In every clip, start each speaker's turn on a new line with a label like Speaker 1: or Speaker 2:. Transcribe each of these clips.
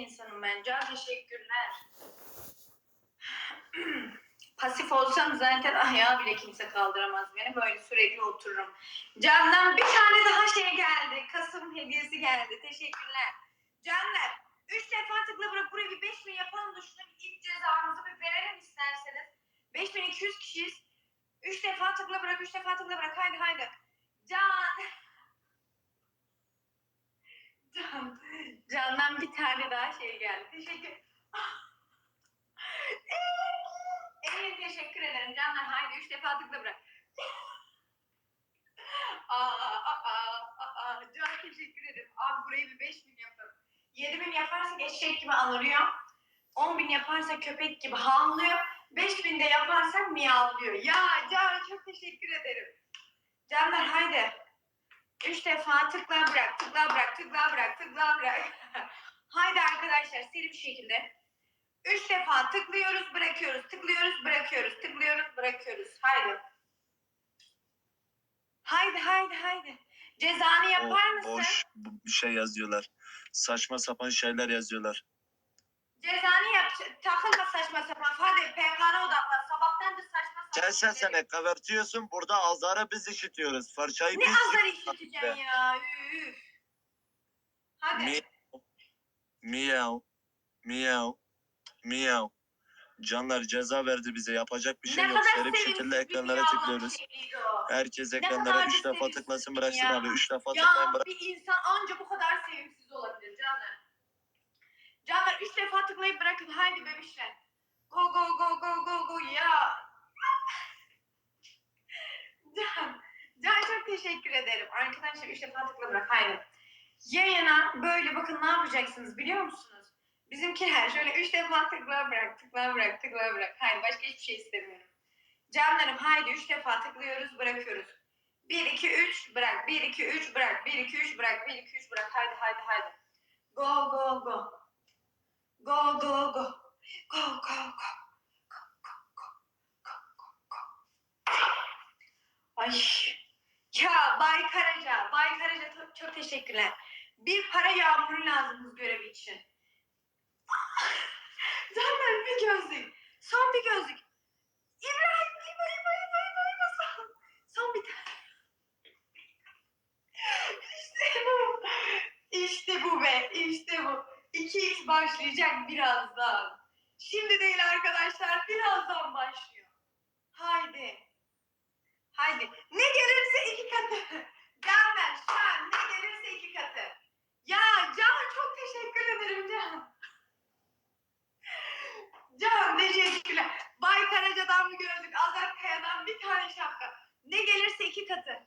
Speaker 1: insanım ben. Can teşekkürler. Pasif olsam zaten ayağa bile kimse kaldıramaz beni. Böyle sürekli otururum. Candan bir tane daha şey geldi. Kasım hediyesi geldi. Teşekkürler. Canlar üç defa tıkla bırak. Buraya bir 5000 yapalım da şunun ilk cezamızı bir verelim isterseniz. 5200 kişiyiz. Üç defa tıkla bırak. Üç defa tıkla bırak. Haydi haydi. Can. Can. Candan bir tane daha şey geldi. Teşekkür. Evet teşekkür ederim canlar. Haydi üç defa tıkla bırak. Aa, aa, aa, aa, Can teşekkür ederim. Abi burayı bir beş bin yapalım. Yedi bin yaparsak eşek gibi anırıyor. On bin yaparsak köpek gibi havlıyor. Beş bin de yaparsak miyavlıyor. Ya Can çok teşekkür ederim. Canlar haydi. Üç defa tıkla bırak, tıkla bırak, tıkla bırak, tıkla bırak. haydi arkadaşlar seri bir şekilde. Üç defa tıklıyoruz, bırakıyoruz, tıklıyoruz, bırakıyoruz, tıklıyoruz, bırakıyoruz. Haydi. Haydi, haydi, haydi. Cezanı yapar mısın?
Speaker 2: boş bir şey yazıyorlar. Saçma sapan şeyler yazıyorlar.
Speaker 1: Cezanı yap. Takılma saçma sapan. Hadi PK'na odaklan. Sabahtan da saçma şeyleri-
Speaker 2: sene kavertiyorsun burada azara biz işitiyoruz. Fırçayı
Speaker 1: Ne
Speaker 2: biz
Speaker 1: azar işiteceksin ya. Üf. Hadi.
Speaker 2: Mi- Miyav. Miyav. Miyav. Canlar ceza verdi bize. Yapacak bir şey yok.
Speaker 1: sevimsiz
Speaker 2: şekilde
Speaker 1: bir
Speaker 2: ekranlara
Speaker 1: yavru
Speaker 2: tıklıyoruz.
Speaker 1: o.
Speaker 2: Herkes ekranlara
Speaker 1: kadar
Speaker 2: 3 defa
Speaker 1: sevimsiz
Speaker 2: tıklasın bıraksın
Speaker 1: ya.
Speaker 2: abi. 3 defa tıklayın
Speaker 1: Ya
Speaker 2: bırak.
Speaker 1: bir insan anca bu kadar sevimsiz olabilir canlar. Canlar üç defa tıklayıp bırakın. Haydi bebişler. Go go go go go go ya. Can, Can çok teşekkür ederim. Arkadaşlar üç defa tıkla bırak. Haydi. Yayına böyle bakın ne yapacaksınız biliyor musunuz? Bizimkiler şöyle üç defa tıkla bırak, tıkla bırak, tıkla bırak. Haydi başka hiçbir şey istemiyorum. Canlarım haydi üç defa tıklıyoruz, bırakıyoruz. 1 2 3 bırak. 1 2 3 bırak. 1 2 3 bırak. 1 2 3 bırak. Haydi haydi haydi. Go go. Go go go. Go go go. Go go go. Go go go. Ay. Ya Bay Karaca, Bay Karaca çok, teşekkürler. Bir para yağmuru lazım bu görev için. Zaten bir gözlük. Son bir gözlük. İbrahim, İbo, İbo, İbo, İbo, İbo, son. Son bir tane. İşte bu. İşte bu be. İşte bu. 2x başlayacak birazdan. Şimdi değil arkadaşlar. Birazdan başlıyor. Haydi. Haydi. Ne gelirse iki katı. Canber, Şan ne gelirse iki katı. Ya Can çok teşekkür ederim Can. Can teşekkürler. Bay Karaca'dan bir gözlük, Azat Kaya'dan bir tane şapka. Ne gelirse iki katı.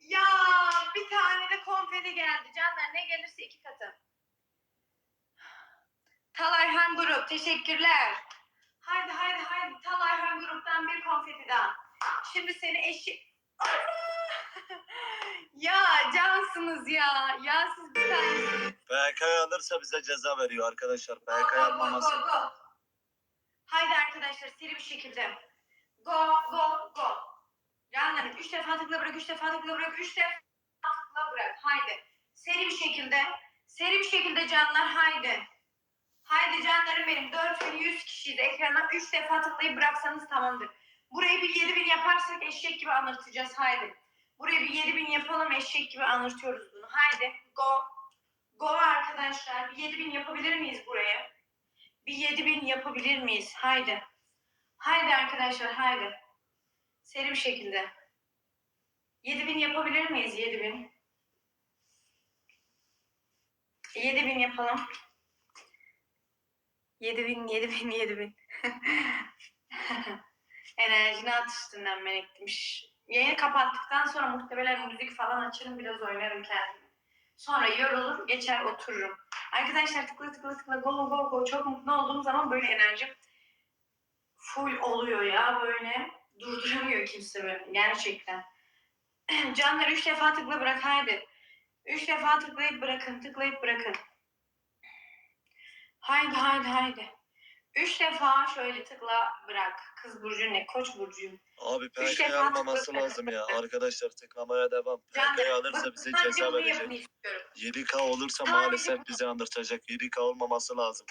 Speaker 1: Ya bir tane de konfeti geldi. Canlar ne gelirse iki katı. Talayhan Grup teşekkürler. Haydi haydi haydi Talayhan Grup'tan bir konfeti daha. Şimdi seni eşi... ya cansınız ya. Ya siz bir tanesiniz.
Speaker 2: PK alırsa bize ceza veriyor arkadaşlar.
Speaker 1: Go,
Speaker 2: yapmaması.
Speaker 1: Haydi arkadaşlar seri bir şekilde. Go go go. Canlarım üç defa tıkla bırak, üç defa tıkla bırak, üç defa tıkla bırak. Haydi. Seri bir şekilde. Seri bir şekilde canlar haydi. Haydi canlarım benim. 4100 kişiyiz. Ekrana üç defa tıklayıp bıraksanız tamamdır. Burayı bir 7000 yaparsak eşek gibi anırtacağız. Haydi. Buraya bir 7000 yapalım eşek gibi anırtıyoruz bunu. Haydi. Go. Go arkadaşlar. Bir 7000 yapabilir miyiz buraya? Bir 7000 yapabilir miyiz? Haydi. Haydi arkadaşlar haydi. Seri bir şekilde. 7000 yapabilir miyiz? 7000. 7000 yapalım. 7000 7000 7000. Enerjini at üstünden melekmiş. Yayını kapattıktan sonra muhtemelen müzik falan açarım biraz oynarım kendimi. Sonra yorulur geçer otururum. Arkadaşlar tıkla tıkla tıkla go go go çok mutlu olduğum zaman böyle enerjim full oluyor ya böyle durduramıyor kimse beni gerçekten. Canlar üç defa tıkla bırak haydi. Üç defa tıklayıp bırakın tıklayıp bırakın. Haydi haydi haydi. Üç defa şöyle tıkla bırak. Kız burcu ne? Koç burcuyum.
Speaker 2: Abi PK'yı
Speaker 1: defa
Speaker 2: almaması
Speaker 1: tıkla-
Speaker 2: lazım ya. Arkadaşlar tıklamaya devam.
Speaker 1: Canım,
Speaker 2: PK'yı alırsa bize
Speaker 1: sadece
Speaker 2: ceza
Speaker 1: bunu
Speaker 2: verecek.
Speaker 1: yapın istiyorum.
Speaker 2: 7K olursa
Speaker 1: Sadece
Speaker 2: maalesef bizi andırtacak. 7K olmaması lazım.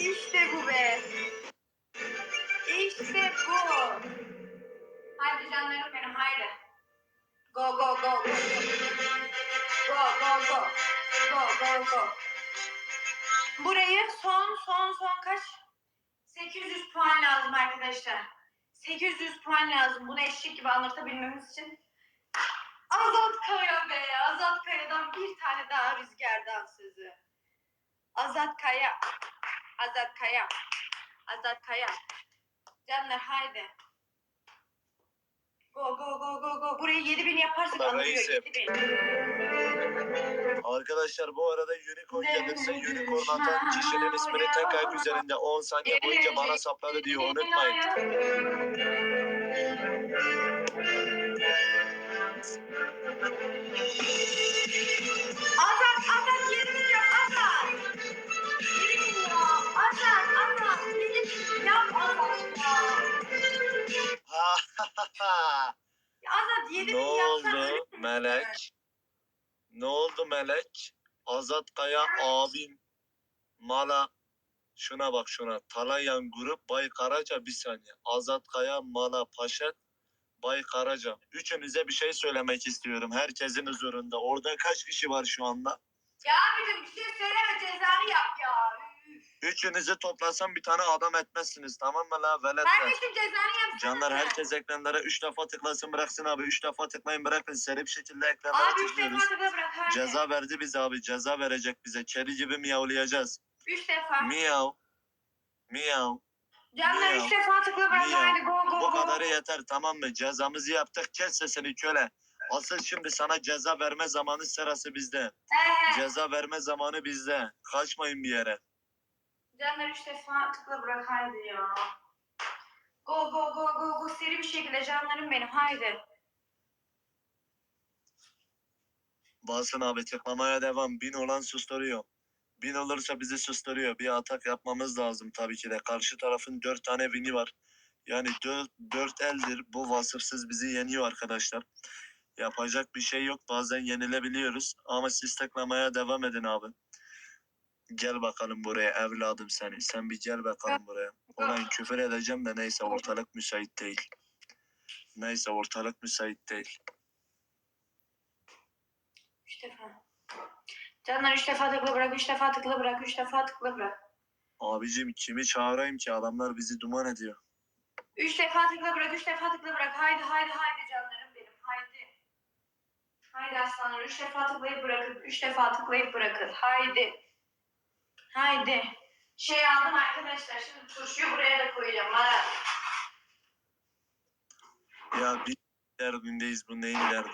Speaker 1: İşte bu be. İşte bu. Haydi canlarım benim haydi. Go go go go. Go go go. Go go go. Burayı son son son kaç? 800 puan lazım arkadaşlar. 800 puan lazım. Bunu eşlik gibi anlatabilmemiz için. Azat Kaya be. Azat Kaya'dan bir tane daha rüzgardan sözü. Azat Kaya. Azat Kaya. Azat Kaya. Canlar haydi. Go go go go go. Burayı 7000 yaparsak. 7000.
Speaker 2: Arkadaşlar bu arada unicorn gelirse unicorn atan kişinin ismini tek ayak üzerinde 10 saniye boyunca bana sapladı diyor unutmayın. Melek? Ne oldu Melek? Azat Kaya abin Mala şuna bak şuna Talayan grup Bay Karaca bir saniye. Azat Kaya Mala Paşet Bay Karaca. Üçünüze bir şey söylemek istiyorum. Herkesin huzurunda. Orada kaç kişi var şu anda?
Speaker 1: Ya abicim bir şey söyleme cezanı yap ya.
Speaker 2: Üçünüzü toplasam bir tane adam etmezsiniz. Tamam mı la veletler?
Speaker 1: Kardeşim cezanı yapsana.
Speaker 2: Canlar herkes ekranlara 3 defa tıklasın bıraksın abi. 3 defa tıklayın bırakın. Seri bir şekilde ekranlara
Speaker 1: Abi 3
Speaker 2: tıklıyoruz.
Speaker 1: defa tıkla bırak haydi.
Speaker 2: Ceza verdi bize abi. Ceza verecek bize. Kedi gibi miyavlayacağız.
Speaker 1: 3 defa.
Speaker 2: Miyav. Miyav.
Speaker 1: Canlar. 3 defa tıkla bırak haydi go go
Speaker 2: Bu
Speaker 1: go.
Speaker 2: kadarı yeter tamam mı? Cezamızı yaptık. Kes sesini köle. Asıl şimdi sana ceza verme zamanı sırası bizde.
Speaker 1: He.
Speaker 2: Ceza verme zamanı bizde. Kaçmayın bir yere.
Speaker 1: Canlar 3 defa tıkla bırak haydi ya. Go go go go go seri bir şekilde canlarım benim haydi.
Speaker 2: Basın abi tıklamaya devam. Bin olan susturuyor. Bin olursa bizi susturuyor. Bir atak yapmamız lazım tabii ki de. Karşı tarafın dört tane vini var. Yani dört, dört eldir. Bu vasıfsız bizi yeniyor arkadaşlar. Yapacak bir şey yok. Bazen yenilebiliyoruz. Ama siz tıklamaya devam edin abi. Gel bakalım buraya evladım seni. Sen bir gel bakalım buraya. Ulan küfür edeceğim de neyse ortalık müsait değil. Neyse ortalık müsait değil.
Speaker 1: 3 defa. Canlar 3 defa tıkla bırak 3 defa tıkla bırak 3 defa tıkla bırak.
Speaker 2: Abicim kimi çağırayım ki adamlar bizi duman ediyor.
Speaker 1: 3 defa tıkla bırak 3 defa tıkla bırak haydi haydi haydi canlarım benim haydi. Haydi aslanlar 3 defa tıklayıp bırakın 3 defa tıklayıp bırakın haydi. Haydi. Şey aldım arkadaşlar şimdi turşuyu buraya da koyacağım. Bana.
Speaker 2: Ya bir derdindeyiz bu neyin derdi?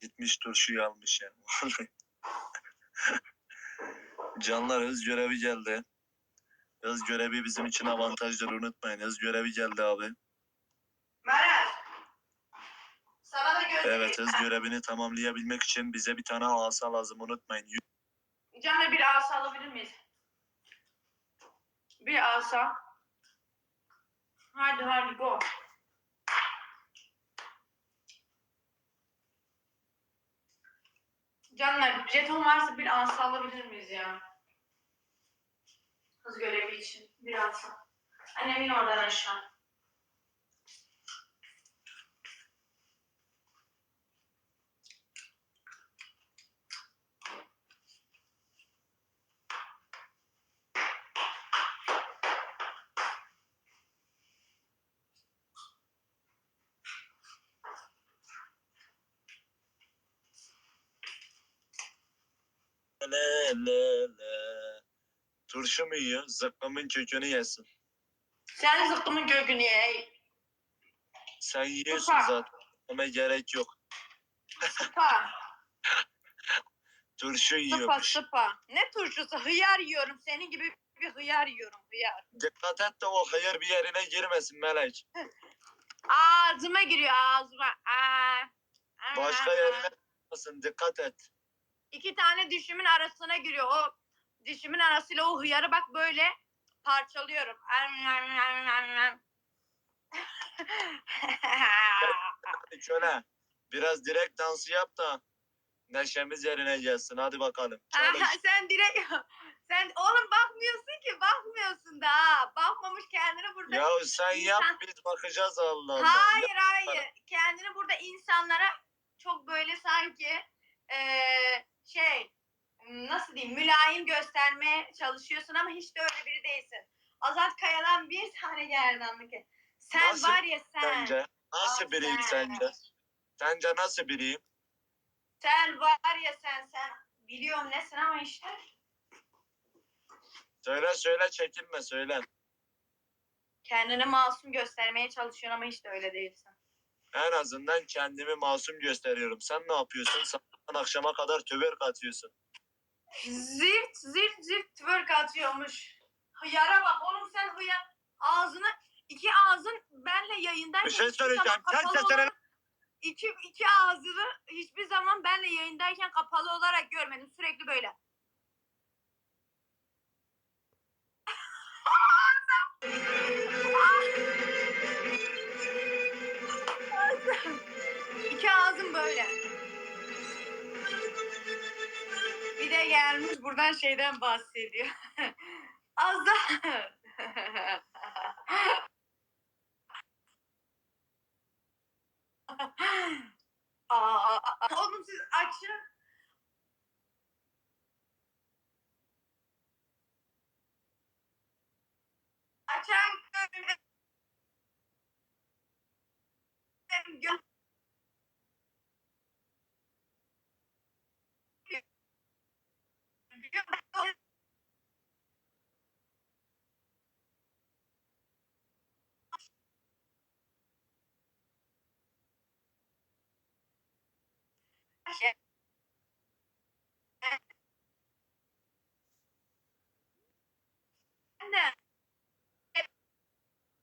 Speaker 2: Gitmiş turşuyu almış ya. Canlar hız görevi geldi. Hız görevi bizim için avantajdır unutmayın. Hız görevi geldi abi.
Speaker 1: Meral. Sana da göstereyim.
Speaker 2: Evet hız görevini tamamlayabilmek için bize bir tane asa lazım unutmayın.
Speaker 1: Canlar bir asa alabilir miyiz? Bir asa. Haydi haydi go. Canlar jeton varsa bir asa alabilir miyiz ya? Hız görevi için bir asa. Annemin oradan aşağı.
Speaker 2: Le le le. Turşu mu yiyor? Zıkkımın kökünü yesin.
Speaker 1: Sen zıkkımın kökünü ye.
Speaker 2: Sen yiyorsun
Speaker 1: Süper.
Speaker 2: zaten. Ama gerek yok.
Speaker 1: Sıpa.
Speaker 2: Turşu
Speaker 1: Sıpa
Speaker 2: yiyormuş.
Speaker 1: sıpa. Ne turşusu? Hıyar yiyorum. Senin gibi bir hıyar yiyorum. Hıyar.
Speaker 2: Dikkat et de o hayır bir yerine girmesin Melek.
Speaker 1: Ağzıma giriyor ağzıma. Aa.
Speaker 2: Başka yerine yapmasın. Dikkat et.
Speaker 1: İki tane dişimin arasına giriyor. O dişimin arasıyla o hıyarı bak böyle parçalıyorum.
Speaker 2: Şöyle biraz direkt dansı yap da neşemiz yerine gelsin. Hadi bakalım. Çalış.
Speaker 1: Aha, sen direkt sen oğlum bakmıyorsun ki bakmıyorsun da bakmamış kendini burada
Speaker 2: Ya sen yap
Speaker 1: İnsan-
Speaker 2: biz bakacağız Allah Allah.
Speaker 1: hayır hayır kendini burada insanlara çok böyle sanki eee, şey nasıl diyeyim mülayim göstermeye çalışıyorsun ama hiç de öyle biri değilsin Azat Kaya'dan bir tane geldi anlık sen
Speaker 2: Nasıl
Speaker 1: var ya sen
Speaker 2: Sence? Nasıl
Speaker 1: Aa,
Speaker 2: biriyim
Speaker 1: sen.
Speaker 2: sence? Sence nasıl biriyim?
Speaker 1: sen var ya sen sen biliyorum nesin ama işte
Speaker 2: Söyle söyle çekinme söyle.
Speaker 1: kendini masum göstermeye çalışıyorsun ama hiç de öyle değilsin.
Speaker 2: En azından kendimi masum gösteriyorum. Sen ne yapıyorsun? Sabahtan akşama kadar tüberk atıyorsun.
Speaker 1: Zift zift zift twerk atıyormuş. Hıyara bak oğlum sen hıyar ağzını iki ağzın benle yayındayken
Speaker 2: Bir şey
Speaker 1: hiçbir
Speaker 2: söyleyeceğim.
Speaker 1: zaman
Speaker 2: Sen
Speaker 1: kapalı
Speaker 2: sesini-
Speaker 1: olarak- iki, iki ağzını hiçbir zaman benle yayındayken kapalı olarak görmedim. Sürekli böyle. İki ağzım böyle. Bir de gelmiş buradan şeyden bahsediyor. Az da Aa, oğlum siz açın. Yeah.